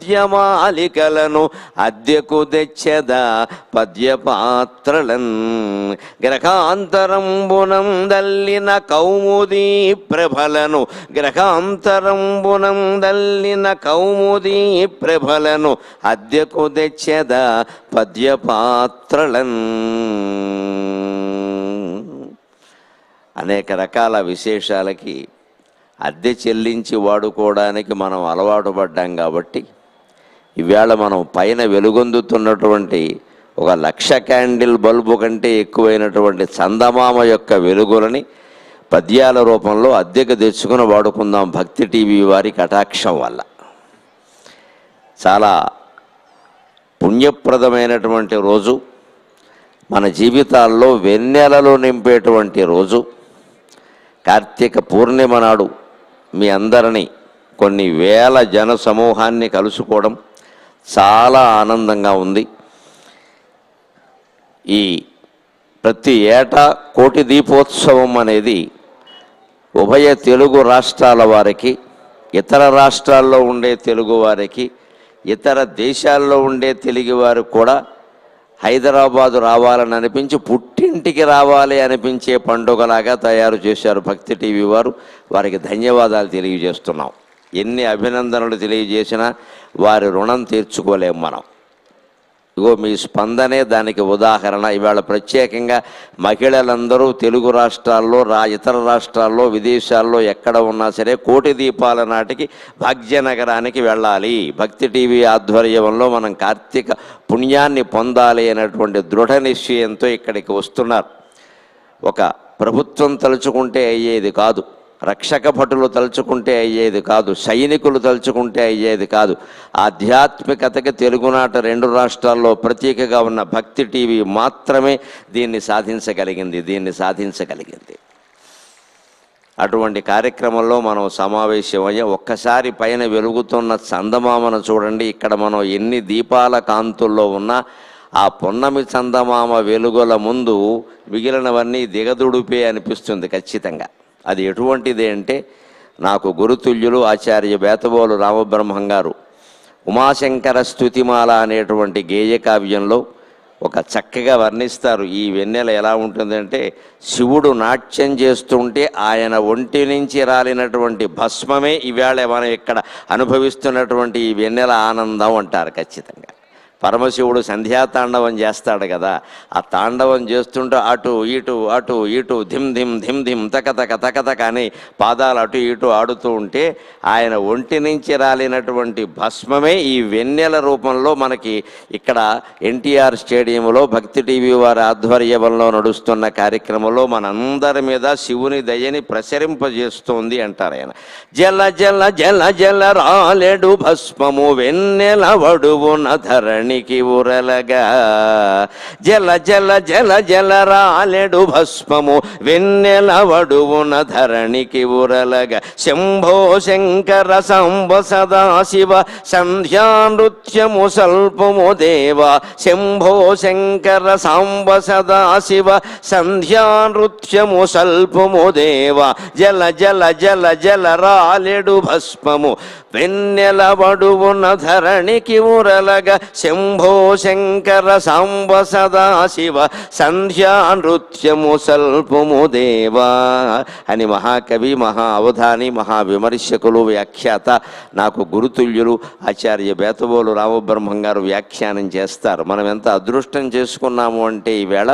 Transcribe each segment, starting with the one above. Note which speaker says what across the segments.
Speaker 1: పద్యమాలికలను అద్దెకు తెచ్చెదా పద్యపాత్రలన్. గ్రహాంతరంబునం దల్లిన కౌముదీ ప్రభలను. గ్రహాంతరంబునం దల్లిన కౌముదీ ప్రభలను అద్దెకు తెచ్చెదా పద్యపాత్రలన్. అనేక రకాల విశేషాలకి అద్దె చెల్లించి వాడుకోవడానికి మనం అలవాటు పడ్డాం కాబట్టి ఈవేళ మనం పైన వెలుగొందుతున్నటువంటి ఒక లక్ష క్యాండిల్ బల్బు కంటే ఎక్కువైనటువంటి చందమామ యొక్క వెలుగులని పద్యాల రూపంలో అద్దెకు తెచ్చుకుని వాడుకుందాం భక్తి టీవీ వారి కటాక్షం వల్ల. చాలా పుణ్యప్రదమైనటువంటి రోజు. మన జీవితాల్లో వెన్నెలలో నింపేటువంటి రోజు. కార్తీక పూర్ణిమ నాడు మీ అందరినీ కొన్ని వేల జన సమూహాన్ని కలుసుకోవడం చాలా ఆనందంగా ఉంది. ఈ ప్రతి ఏటా కోటి దీపోత్సవం అనేది ఉభయ తెలుగు రాష్ట్రాల వారికి ఇతర రాష్ట్రాల్లో ఉండే తెలుగు వారికి ఇతర దేశాల్లో ఉండే తెలుగు వారు కూడా హైదరాబాదు రావాలని అనిపించి పుట్టింటికి రావాలి అనిపించే పండుగలాగా తయారు చేశారు భక్తి టీవీ వారు. వారికి ధన్యవాదాలు తెలియజేస్తున్నాం. ఎన్ని అభినందనలు తెలియజేసినా వారి రుణం తీర్చుకోలేం మనం. ఇగో మీ స్పందనే దానికి ఉదాహరణ. ఇవాళ ప్రత్యేకంగా మహిళలందరూ తెలుగు రాష్ట్రాల్లో రా ఇతర రాష్ట్రాల్లో విదేశాల్లో ఎక్కడ ఉన్నా సరే కోటి దీపాల నాటికి భాగ్యనగరానికి వెళ్ళాలి. భక్తి టీవీ ఆధ్వర్యంలో మనం కార్తీక పుణ్యాన్ని పొందాలి అనేటువంటి దృఢ నిశ్చయంతో ఇక్కడికి వస్తున్నారు. ఒక ప్రభుత్వం తలుచుకుంటే అయ్యేది కాదు. రక్షక భటులు తలుచుకుంటే అయ్యేది కాదు సైనికులు తలుచుకుంటే అయ్యేది కాదు. ఆధ్యాత్మికతకి తెలుగునాట రెండు రాష్ట్రాల్లో ప్రతీకగా ఉన్న భక్తి టీవీ మాత్రమే దీన్ని సాధించగలిగింది దీన్ని సాధించగలిగింది. అటువంటి కార్యక్రమంలో మనం సమావేశమయ్యే ఒక్కసారి పైన వెలుగుతున్న చందమామను చూడండి. ఇక్కడ మనం ఎన్ని దీపాల కాంతుల్లో ఉన్నా ఆ పొన్నమి చందమామ వెలుగుల ముందు మిగిలినవన్నీ దిగదుడిపే అనిపిస్తుంది ఖచ్చితంగా. అది ఎటువంటిది అంటే నాకు గురుతుల్యులు ఆచార్య బేతబోలు రామబ్రహ్మం గారు ఉమాశంకర స్తుతిమాల అనేటువంటి గేయ కావ్యంలో ఒక చక్కగా వర్ణిస్తారు. ఈ వెన్నెల ఎలా ఉంటుందంటే శివుడు నాట్యం చేస్తుంటే ఆయన ఒంటి నుంచి రాలినటువంటి భస్మమే ఈవేళ మనం ఇక్కడ అనుభవిస్తున్నటువంటి ఈ వెన్నెల ఆనందం అంటారు ఖచ్చితంగా. పరమశివుడు సంధ్యాతాండవం చేస్తాడు కదా ఆ తాండవం చేస్తుంటే అటు ఇటు అటు ఇటు ధిమ్ ధిమ్ ధిమ్ ధిమ్ తక తక తక తక అని పాదాలు అటు ఇటు ఆడుతూ ఉంటే ఆయన ఒంటి నుంచి రాలినటువంటి భస్మమే ఈ వెన్నెల రూపంలో మనకి ఇక్కడ ఎన్టీఆర్ స్టేడియంలో భక్తి టీవీ వారి ఆధ్వర్యంలో నడుస్తున్న కార్యక్రమంలో మనందరి మీద శివుని దయని ప్రసరింపజేస్తోంది అంటారు ఆయన. జల జల జల జల రాలెడు భస్మము వెన్నెల వడువున ధరణికి ఉరలగా జల జల జల జల రాలెడు భస్మము వెన్నెలవడువున ధరణికి ఉరలగా శంభో శంకర సాంబ సదాశివ సంధ్యా నృత్యము స్వల్పము దేవ. శంభో శంకర సాంబ సదాశివ సంధ్యా నృత్యము స్వల్పము దేవ. జల జల జల జల రాలెడు భస్మము వెన్నెలవడువున ధరణికి ధరణికి ఉరలగా శంభో శంకర సాంబ సదాశివ సంధ్యా నృత్యము సల్పము దేవా అని మహాకవి మహా అవధాని మహా విమర్శకులు వ్యాఖ్యాత నాకు గురుతుల్యులు ఆచార్య బేతబోలు రామబ్రహ్మం గారు వ్యాఖ్యానం చేస్తారు. మనం ఎంత అదృష్టం చేసుకున్నాము అంటే ఈవేళ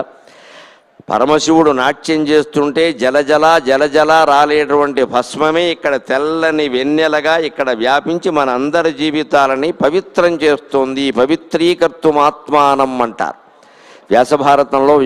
Speaker 1: పరమశివుడు నాట్యం చేస్తుంటే జలజల జలజల రాలేటువంటి భస్మమే ఇక్కడ తెల్లని వెన్నెలగా ఇక్కడ వ్యాపించి మన అందరి జీవితాలని పవిత్రం చేస్తోంది. పవిత్రీకర్తుమాత్మానం అంటారు. వ్యాసభారతంలో